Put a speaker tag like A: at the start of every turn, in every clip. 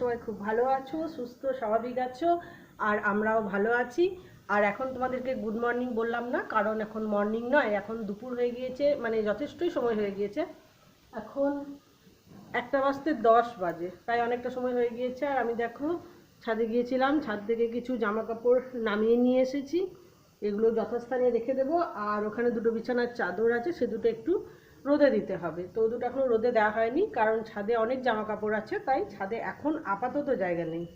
A: সবাই খুব ভালো আছো, সুস্থ, স্বাভাবিক আছো, আর আমরাও ভালো আছি। আর এখন তোমাদেরকে গুড মর্নিং বললাম না, কারণ এখন মর্নিং নয়, এখন দুপুর হয়ে গিয়েছে মানে যথেষ্টই সময় হয়ে গিয়েছে। এখন একটা বাজতে দশ বাজে, প্রায় অনেকটা সময় হয়ে গিয়েছে, আর আমি দেখো ছাদে গিয়েছিলাম, ছাদ থেকে কিছু জামা কাপড় নামিয়ে নিয়ে এসেছি, এগুলো যথাস্থানে রেখে দেবো, আর ওখানে দুটো বিছানার চাদর আছে, সে দুটো একটু রোদে দিতে হবে। তো দুটো এখনও রোদে দেওয়া হয়নি, কারণ ছাদে অনেক জামা কাপড় আছে, তাই ছাদে এখন আপাতত জায়গা নেই।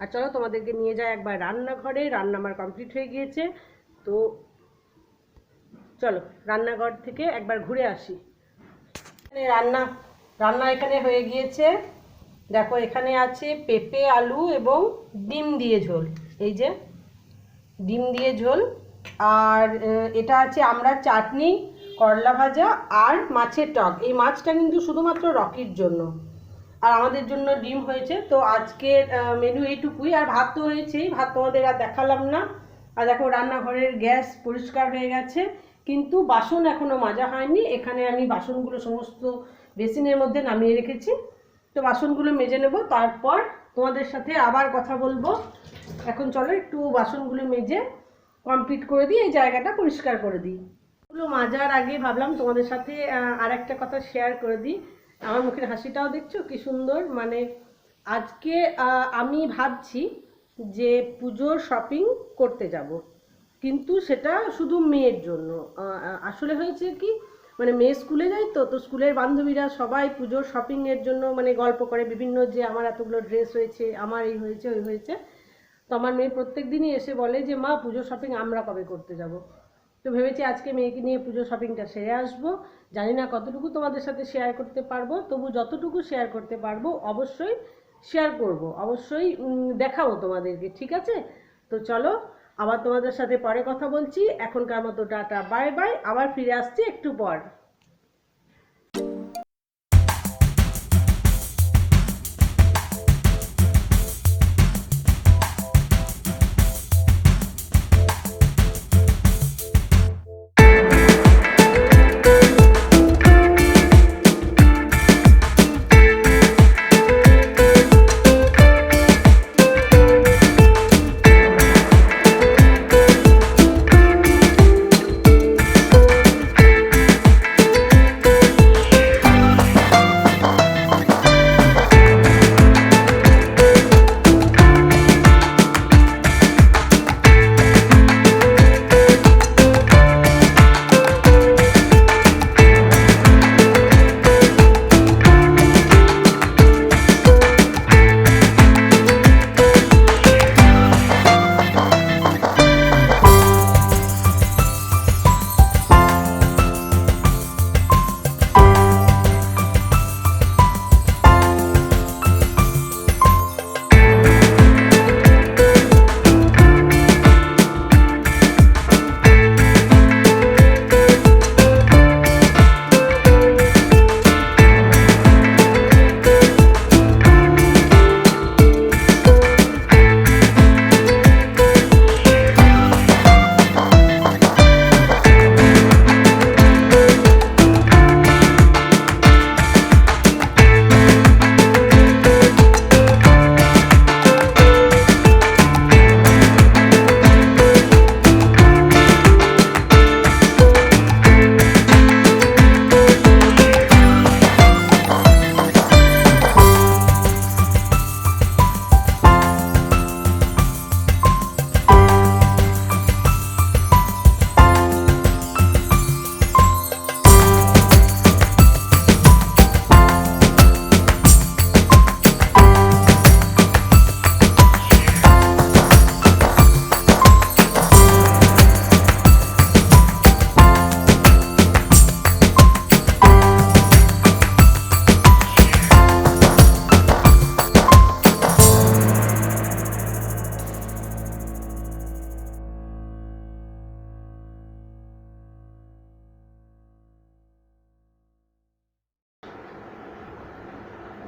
A: আর চলো তোমাদেরকে নিয়ে যাই একবার রান্নাঘরে, রান্না আমার কমপ্লিট হয়ে গিয়েছে। তো চলো রান্নাঘর থেকে একবার ঘুরে আসি। এখানে রান্না রান্না এখানে হয়ে গিয়েছে। দেখো এখানে আছে পেঁপে, আলু এবং ডিম দিয়ে ঝোল। এই যে ডিম দিয়ে ঝোল। আর এটা আছে আমরা চাটনি। করলা ভাজা আর মাছের টক। এই মাছটা কিন্তু শুধুমাত্র রকির জন্য। আর আমাদের জন্য ডিম হয়েছে। তো আজকের মেনু এইটুকুই। আর ভাত তো হয়েছেই। ভাত তোমাদের আর দেখালাম না। আর দেখো, রান্নাঘরের গ্যাস পরিষ্কার হয়ে গেছে। কিন্তু বাসন এখনও মাজা হয়নি। এখানে আমি বাসনগুলো সমস্ত বেসিনের মধ্যে নামিয়ে রেখেছি। তো বাসনগুলো মেজে নেব। তারপর তোমাদের সাথে আবার কথা বলব। এখন চলো একটু বাসনগুলো মেজে কমপ্লিট করে দিই। এই জায়গাটা পরিষ্কার করে দিই। এগুলো মাজার আগে ভাবলাম তোমাদের সাথে আর একটা কথা শেয়ার করে দিই। আমার মুখের হাসিটাও দেখছ, কি সুন্দর। মানে আজকে আমি ভাবছি যে পুজোর শপিং করতে যাব। কিন্তু সেটা শুধু মেয়ের জন্য। আসলে হয়েছে কি মানে মেয়ে স্কুলে যায় তো তো স্কুলের বান্ধবীরা সবাই পুজোর শপিংয়ের জন্য মানে গল্প করে, বিভিন্ন যে আমার এতগুলো ড্রেস হয়েছে, আমার এই হয়েছে, ওই হয়েছে। তো আমার মেয়ে প্রত্যেক দিনই এসে বলে যে, মা, পুজোর শপিং আমরা কবে করতে যাব? তো ভেবেছি আজকে মেয়েকে নিয়ে পুজো শপিংটা সেরে আসব। জানি না কতটুকু তোমাদের সাথে শেয়ার করতে পারব, তবু যতটুকু শেয়ার করতে পারব অবশ্যই শেয়ার করব। অবশ্যই দেখাবো তোমাদেরকে, ঠিক আছে? তো চলো, আবার তোমাদের সাথে পরে কথা বলছি। এখনকার মতো টাটা বাই বাই আবার ফিরে আসছি একটু পর।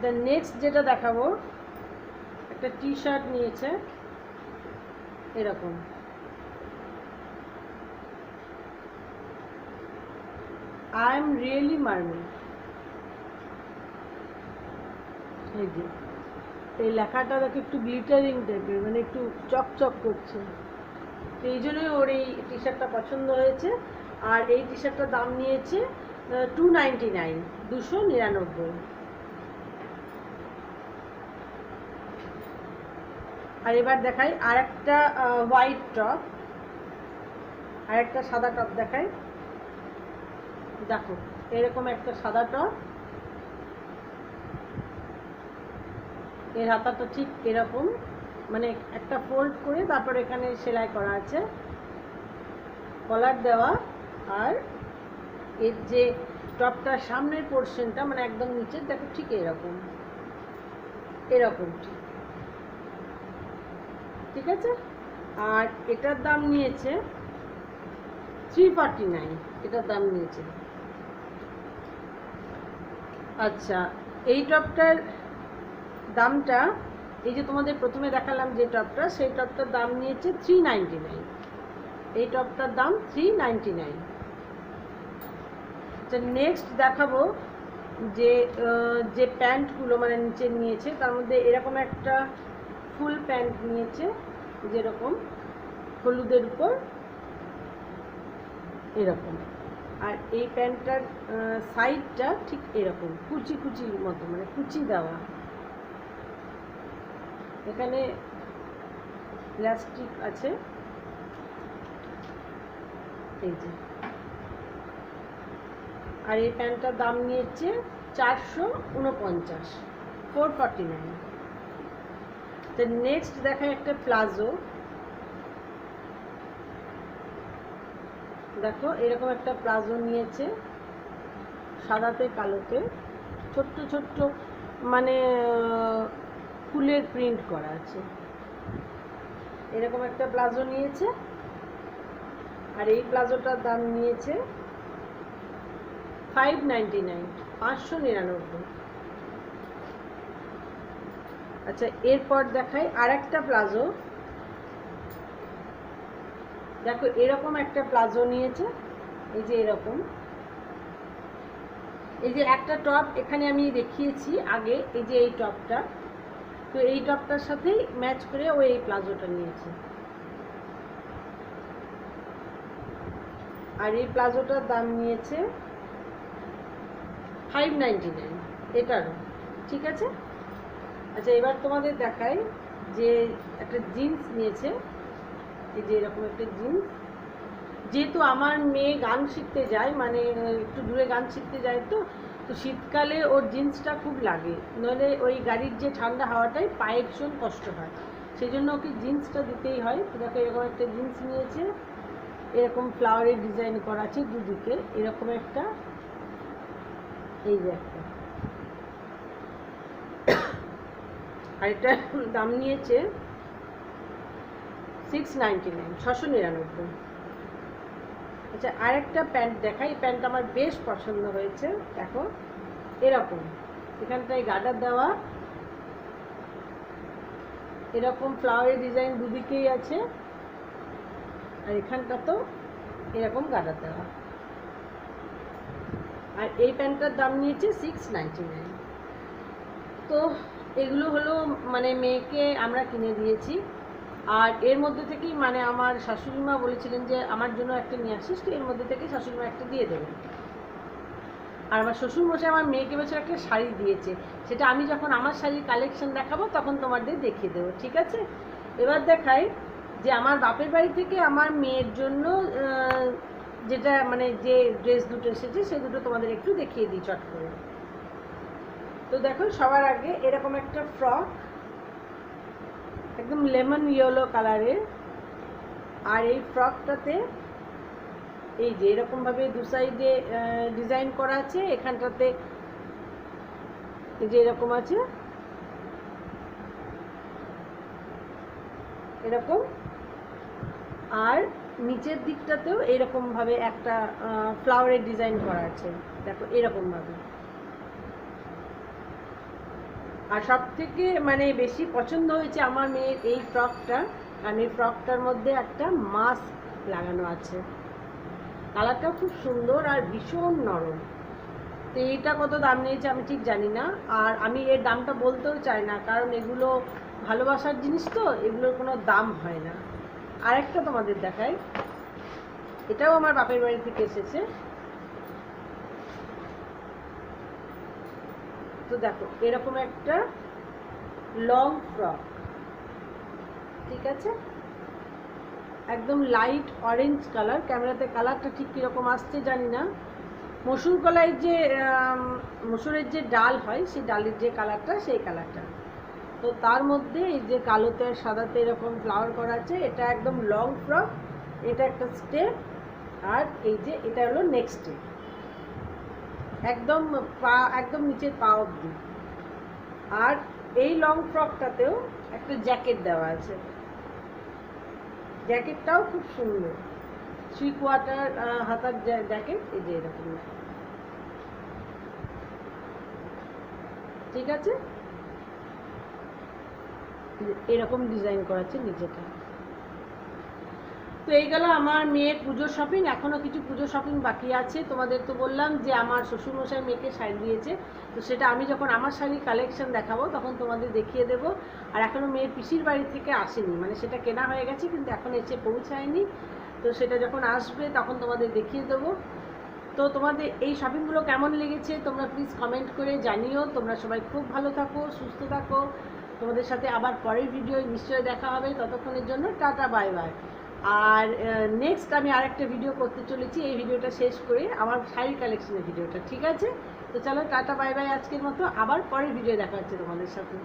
A: দ্য নেক্সট যেটা দেখাবো, একটা টি শার্ট নিয়েছে, এরকম। আই এম রিয়েলি মার্মি এই যে, এই লেখাটা দেখো একটু গ্লিটারিং টাইপের মানে একটু চকচক করছে। এই জন্যই ওর এই টি শার্টটা পছন্দ হয়েছে। আর এই টি শার্টটার দাম নিয়েছে টু নাইনটি নাইন দুশো নিরানব্বই। আর এবার দেখাই আর একটা হোয়াইট টপ আর একটা সাদা টপ দেখাই। দেখো, এরকম একটা সাদা টপ এর হাতাটা ঠিক এরকম মানে একটা ফোল্ড করে তারপর এখানে সেলাই করা আছে। কলার দেওয়া, আর এর যে টপটার সামনের পোর্শনটা মানে একদম নিচের, দেখো ঠিক এরকম। এরকম ঠিক। ঠিক আছে? আর এটার দাম নিয়েছে থ্রি ফর্টি নাইন এটার দাম নিয়েছে। আচ্ছা এই টপটার দামটা, এই যে তোমাদের প্রথমে দেখালাম যে টপটা, সেই টপটার দাম নিয়েছে থ্রি নাইনটি নাইন এই টপটার দাম থ্রি নাইনটি নাইন আচ্ছা নেক্সট দেখাবো যে যে প্যান্টগুলো মানে নিচে নিয়েছে, তার মধ্যে এরকম একটা ফুল প্যান্ট নিয়েছে, যেরকম হলুদের উপর, এরকম। আর এই প্যান্টটার সাইডটা ঠিক এরকম, কুচি কুচির মতো মানে কুচি দেওয়া। এখানে প্লাস্টিক আছে। এই যে। আর এই প্যান্টটার দাম নিয়েছে চারশো উনপঞ্চাশ, ফোর ফর্টি নাইন। তো নেক্সট দেখায় একটা প্লাজো। দেখো, এরকম একটা প্লাজো নিয়েছে, সাদাতে, কালোতে। ছোট্ট ছোট্ট মানে ফুলের প্রিন্ট করা আছে। এরকম একটা প্লাজো নিয়েছে, আর এই প্লাজোটার দাম নিয়েছে ফাইভ নাইনটি নাইন পাঁচশো নিরানব্বই। আচ্ছা এরপর দেখাই আর একটা প্লাজো। দেখো, এরকম একটা প্লাজো নিয়েছে। এই যে এরকম। এই যে একটা টপ এখানে আমি দেখিয়েছি আগে, এই যে এই টপটা। তো এই টপটার সাথেই ম্যাচ করে ও এই প্লাজোটা নিয়েছে। আর এই প্লাজোটার দাম নিয়েছে ফাইভ নাইনটি নাইন এটারও। ঠিক আছে? আচ্ছা এবার তোমাদের দেখাই যে একটা জিন্স নিয়েছে। এই যে এরকম একটা জিন্স। যেহেতু আমার মেয়ে গান শিখতে যায় মানে একটু দূরে গান শিখতে যায় তো তো শীতকালে ওর জিন্সটা খুব লাগে। নইলে ওই গাড়ির যে ঠান্ডা হাওয়াটাই পায়ে ভীষণ কষ্ট হয়। সেই জন্য ওকে জিন্সটা দিতেই হয়। দেখো, এরকম একটা জিন্স নিয়েছে। এরকম ফ্লাওয়ারের ডিজাইন করা আছে দুদিকে। এরকম একটা। এই যে একটা। আর এটা দাম নিয়েছে সিক্স নাইনটি নাইন ছশো নিরানব্বই। আচ্ছা আরেকটা প্যান্ট দেখাই। এই প্যান্ট আমার বেশ পছন্দ হয়েছে। দেখো, এরকম। এখানটায় গার্ডার দেওয়া। এরকম ফ্লাওয়ারের ডিজাইন দুদিকেই আছে। আর এখানটা তো এরকম গার্ডার দেওয়া। আর এই প্যান্টটার দাম নিয়েছে সিক্স নাইনটি নাইন তো এগুলো হলো মানে মেয়েকে আমরা কিনে দিয়েছি। আর এর মধ্যে থেকেই মানে আমার শাশুড়ি মা বলেছিলেন যে, আমার জন্য একটা নিয়ে আসিস, তো এর মধ্যে থেকেই শাশুড়ি মা একটা দিয়ে দেবেন আর আমার শ্বশুর মশাই আমার মেয়েকে বছর একটা শাড়ি দিয়েছে। সেটা আমি যখন আমার শাড়ির কালেকশন দেখাবো, তখন তোমাদের দেখিয়ে দেবো, ঠিক আছে? এবার দেখাই যে, আমার বাপের বাড়ি থেকে আমার মেয়ের জন্য যেটা মানে যে ড্রেস দুটো এসেছে, সে দুটো তোমাদের একটু দেখিয়ে দিই চট করে। তো দেখো, সবার আগে এরকম একটা ফ্রক একদম লেমন ইয়েলো কালারের আর এই ফ্রকটাতে এই যে এরকমভাবে দু সাইডে ডিজাইন করা আছে, এখানটাতে এই যে এরকম আছে। এরকম। আর নিচের দিকটাতেও এরকমভাবে একটা ফ্লাওয়ারের ডিজাইন করা আছে। দেখো, এরকমভাবে। আর সব থেকে মানে বেশি পছন্দ হয়েছে আমার মেয়ের এই ফ্রকটা। কারণ এই ফ্রকটার মধ্যে একটা মাস্ক লাগানো আছে। কালারটাও খুব সুন্দর আর ভীষণ নরম। তো এইটা কত দাম নিয়েছে আমি ঠিক জানি না। আর আমি এর দামটা বলতেও চাই না, কারণ এগুলো ভালোবাসার জিনিস তো, এগুলোর কোনো দাম হয় না। আরেকটা তোমাদের দেখাই। এটাও আমার বাপের বাড়ি থেকে এসেছে। তো দেখো, এরকম একটা লং ফ্রক ঠিক আছে? একদম লাইট অরেঞ্জ কালার ক্যামেরাতে কালারটা ঠিক কীরকম আসছে জানি না। মসুর কলাই যে মসুরের যে ডাল হয়, সেই ডালের যে কালারটা সেই কালারটা তো তার মধ্যে এই যে কালোতে আর সাদাতে এরকম ফ্লাওয়ার করা আছে, এটা একদম লং ফ্রক এটা একটা স্টেপ আর এই যে এটা হলো নেক্সট স্টেপ একদম পা, একদম নিচের পা অবধি। আর এই লং ফ্রকটাতেও একটা জ্যাকেট দেওয়া আছে। জ্যাকেটটাও খুব সুন্দর। থ্রি কোয়ার্টার হাতার জ্যাকেট এই যে এরকম। ঠিক আছে? এরকম ডিজাইন করাচ্ছে নিচেটা তো এই গেল আমার মেয়ের পুজোর শপিং এখনও কিছু পুজো শপিং বাকি আছে। তোমাদের তো বললাম যে আমার শ্বশুরমশাই মেয়েকে শাড়ি দিয়েছে। তো সেটা আমি যখন আমার শাড়ির কালেকশন দেখাবো, তখন তোমাদের দেখিয়ে দেবো। আর এখনও মেয়ের পিসির বাড়ি থেকে আসেনি মানে সেটা কেনা হয়ে গেছে, কিন্তু এখন এসে পৌঁছায়নি। তো সেটা যখন আসবে, তখন তোমাদের দেখিয়ে দেবো। তো তোমাদের এই শপিংগুলো কেমন লেগেছে, তোমরা প্লিজ কমেন্ট করে জানিও। তোমরা সবাই খুব ভালো থাকো, সুস্থ থাকো। তোমাদের সাথে আবার পরের ভিডিও নিশ্চয়ই দেখা হবে। ততক্ষণের জন্য টাটা বাই বাই আর নেক্সট আমি আরেকটা ভিডিও করতে চলেছি, এই ভিডিওটা শেষ করে আমার শাড়ি কালেকশনের ভিডিওটা ঠিক আছে? তো চলো, টাটা বাই বাই আজকের মতো। আবার পরের ভিডিও দেখা হচ্ছে তোমাদের সাথে।